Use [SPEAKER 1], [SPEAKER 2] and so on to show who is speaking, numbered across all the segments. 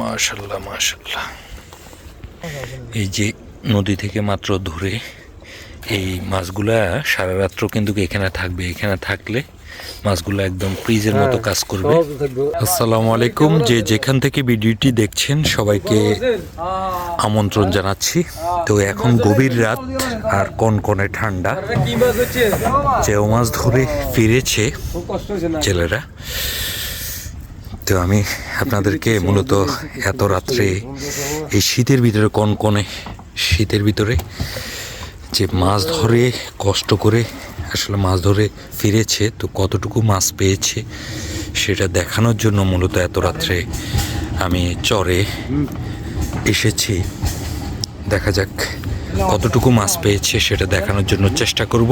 [SPEAKER 1] মাশাল্লাহ মাশাল্লাহ। এই যে নদী থেকে মাত্র ধরে এই মাছগুলা সারা রাত্র কিন্তু এখানে থাকবে। এখানে থাকলে মাছগুলো একদম ফ্রিজের মতো কাজ করবে। আসসালামু আলাইকুম। যে যেখান থেকে ভিডিওটি দেখছেন সবাইকে আমন্ত্রণ জানাচ্ছি। তো এখন গভীর রাত আর কোন কনকনে ঠান্ডা। চেও মাছ ধরে ফিরেছে ছেলেরা। তো আমি আপনাদেরকে মূলত এত রাত্রে এই শীতের ভিতরে কনকনে শীতের ভিতরে যে মাছ ধরে কষ্ট করে আসলে মাছ ধরে ফিরেছে তো কতটুকু মাছ পেয়েছে সেটা দেখানোর জন্য মূলত এত রাত্রে আমি চরে এসেছি। দেখা যাক কতটুকু মাছ পেয়েছে সেটা দেখানোর জন্য চেষ্টা করব।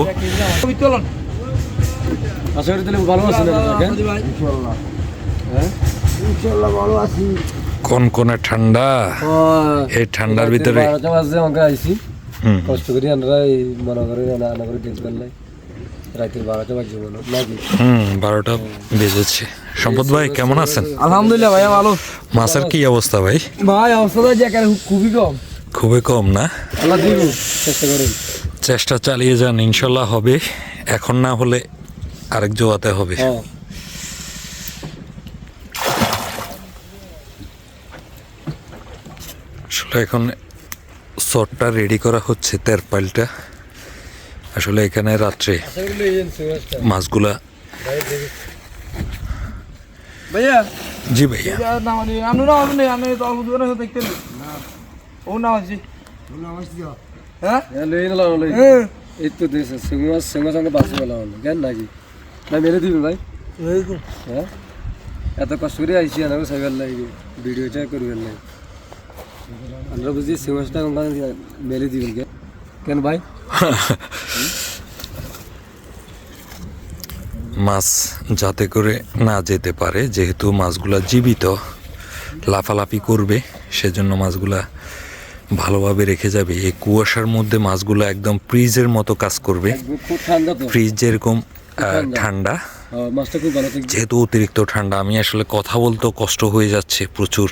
[SPEAKER 2] তাহলে ভালো
[SPEAKER 3] ভালো আছি।
[SPEAKER 1] কনকনে ঠান্ডা? এই ঠান্ডার ভিতরে
[SPEAKER 2] বারোটা বাজে কষ্ট করি আমরা এই মনে করে আনা আনা করে দেখবেন নাই রাতের বারোটা বাজে মনে নাকি?
[SPEAKER 1] হুম বারোটা বেজেছে। সম্পদ ভাই কেমন আছেন?
[SPEAKER 2] আলহামদুলিল্লাহ ভাইয়া ভালো।
[SPEAKER 1] মাছের কি অবস্থা ভাই?
[SPEAKER 2] ভাই অবস্থা যে খুবই কম।
[SPEAKER 1] খুবই কম না?
[SPEAKER 2] আল্লাহ চেষ্টা করেন।
[SPEAKER 1] চেষ্টা চালিয়ে যান ইনশাল্লাহ হবে। এখন না হলে আরেক জোয়াতে হবে। আসলে এখন শটটা রেডি করা হচ্ছে তেরপালটা। আসলে এখানে রাত্রে মাছগুলা
[SPEAKER 3] ভাইয়া।
[SPEAKER 1] জি ভাইয়া।
[SPEAKER 3] না না না হ্যাঁ?
[SPEAKER 2] এত কষ্ট করে আইসি লাগে। ভিডিওটা করবেন নাই আমরা বুঝি সিংহটা মেরে দিবেন কেন ভাই?
[SPEAKER 1] মাছ যাতে করে না যেতে পারে যেহেতু মাছগুলা জীবিত লাফালাফি করবে সেজন্য মাছগুলা ভালোভাবে রেখে যাবে। এই কুয়াশার মধ্যে মাছগুলো একদম ফ্রিজের মতো কাজ করবে। ফ্রিজ যেরকম ঠান্ডা।
[SPEAKER 2] মাছটা খুব ভালো থাকবে।
[SPEAKER 1] যেহেতু অতিরিক্ত ঠান্ডা আমি আসলে কথা বলতেও কষ্ট হয়ে যাচ্ছে প্রচুর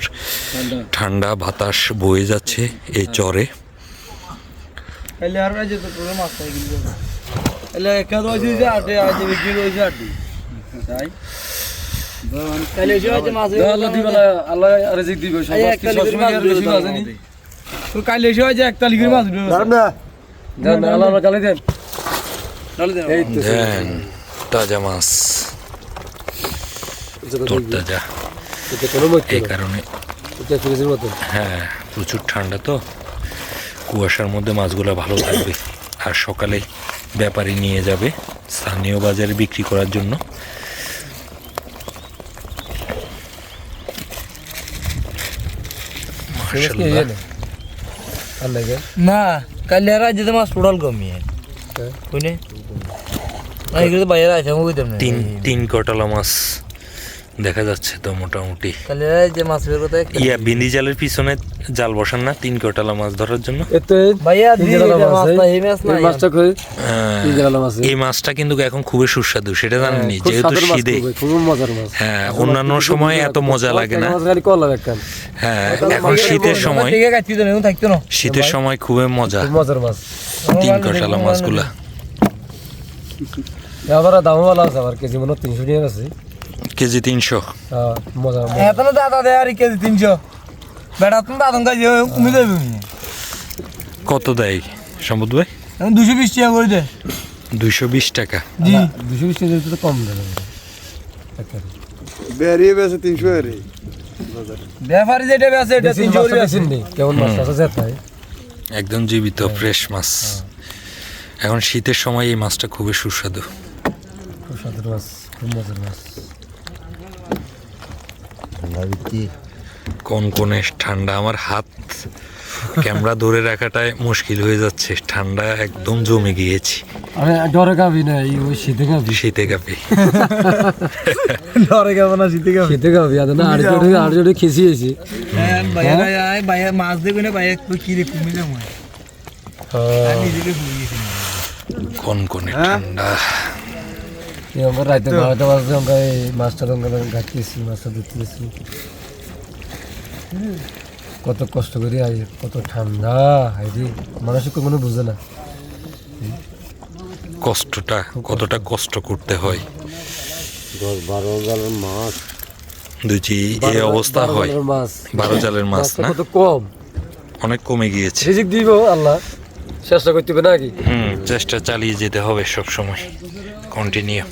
[SPEAKER 2] ঠান্ডা।
[SPEAKER 1] বাতাস বয়ে যাচ্ছে এই চরে
[SPEAKER 3] কালি একা যে মাছ এসে
[SPEAKER 2] দেন আল্লাহ কালে দেন।
[SPEAKER 3] দেন।
[SPEAKER 2] এই তো।
[SPEAKER 1] দেন। তাজা মাছ তাজা এই কারণে হ্যাঁ প্রচুর ঠান্ডা তো। কুয়াশার মধ্যে মাছগুলো ভালো থাকবে আর সকালে ব্যাপারী নিয়ে যাবে স্থানীয় বাজারে বিক্রি করার জন্য।
[SPEAKER 3] না কালি আজ মাছ টোটাল কমিয়ে না এগুলো বাইরে আছে আমি না।
[SPEAKER 1] তিন তিন কটালা মাছ দেখা যাচ্ছে তো মোটামুটি।
[SPEAKER 3] আর যে মাছ বের কথা
[SPEAKER 1] ইয়া বিন্দি জালের পিছনে জাল বসান না তিন কটালা মাছ ধরার জন্য।
[SPEAKER 2] এই- মাছটা করে
[SPEAKER 1] হ্যাঁ,
[SPEAKER 2] তিন জেলা মাছ
[SPEAKER 1] এই মাছটা কিন্তু এখন খুবই সুস্বাদু সেটা জানেননি
[SPEAKER 2] খুব
[SPEAKER 1] যেহেতু শীতে হ্যাঁ অন্যান্য সময় এত মজা লাগে না। হ্যাঁ এখন শীতের সময় শীতের সময় খুবই মজা।
[SPEAKER 2] মজার মাছ।
[SPEAKER 1] তিন কষালা মাছগুলা।
[SPEAKER 2] আবার দাম ভালো আছে আবার কেজি মনে তিনশো টাকা আছে
[SPEAKER 1] কেজি তিনশো।
[SPEAKER 2] হ্যাঁ, মজা
[SPEAKER 3] এতনো দাদা দে আর কেজি তিনশো। বেটা তুমি দাদন কাজে কমে দেবে
[SPEAKER 1] কত দেয় সম্পদ ভাই?
[SPEAKER 3] দুশো বিশ টাকা করে দে
[SPEAKER 1] দুইশো বিশ টাকা।
[SPEAKER 3] জি।
[SPEAKER 2] দুশো বিশ টাকা তো কম দেবে।
[SPEAKER 4] বেরিয়ে বেছে তিনশো এরে
[SPEAKER 3] ব্যাপারি যেটা আছে এটা তিনশো
[SPEAKER 2] কেমন মাছ আছে যেতে
[SPEAKER 1] একদম জীবিত ফ্রেশ মাছ। এখন শীতের সময় এই মাছটা খুবই সুস্বাদু।
[SPEAKER 2] খুব স্বাদের মাছ খুব মজার মাছ
[SPEAKER 1] কোন কোনে ঠান্ডা? আমার হাত ক্যামেরা ধরে রাখাটাই মুশকিল হয়ে যাচ্ছে। ঠান্ডা একদম জমে গিয়েছি।
[SPEAKER 2] আরে ডরে খাবি না এই ওই শীতে খাবি
[SPEAKER 1] শীতে কাঁপে
[SPEAKER 3] ধরে কেমন আছে ঠিক আছে
[SPEAKER 2] শীতে খাবি আর না আর জোরে আর জোরে খেয়েছি
[SPEAKER 3] ভাইয়া ভাইয়া ভাইয়া মাছ দেবে না ভাইয়া কি রে কমে যাব নিজেকে ভুলে
[SPEAKER 1] কোন ঠান্ডা?
[SPEAKER 2] আমরা রাতে বারোটা বাজে আমরা এই মাছটা আমরা ঘাটতেছি মাছটা ধরতেছি কত কষ্ট করি আই কত ঠান্ডা হাইরে মানুষ কোনো বুঝে না।
[SPEAKER 1] কষ্টটা কতটা কষ্ট করতে হয়।
[SPEAKER 2] দশ বারো হাজারের মাছ।
[SPEAKER 1] দুজি এই অবস্থা হয়।
[SPEAKER 2] মাছ।
[SPEAKER 1] বারো জালের মাছ না?
[SPEAKER 2] কত কম।
[SPEAKER 1] অনেক কমে গিয়েছে।
[SPEAKER 2] রিজিক দিব আল্লাহ। চেষ্টা করতে হবে নাকি?
[SPEAKER 1] হুম চেষ্টা চালিয়ে যেতে হবে সব সময় continue.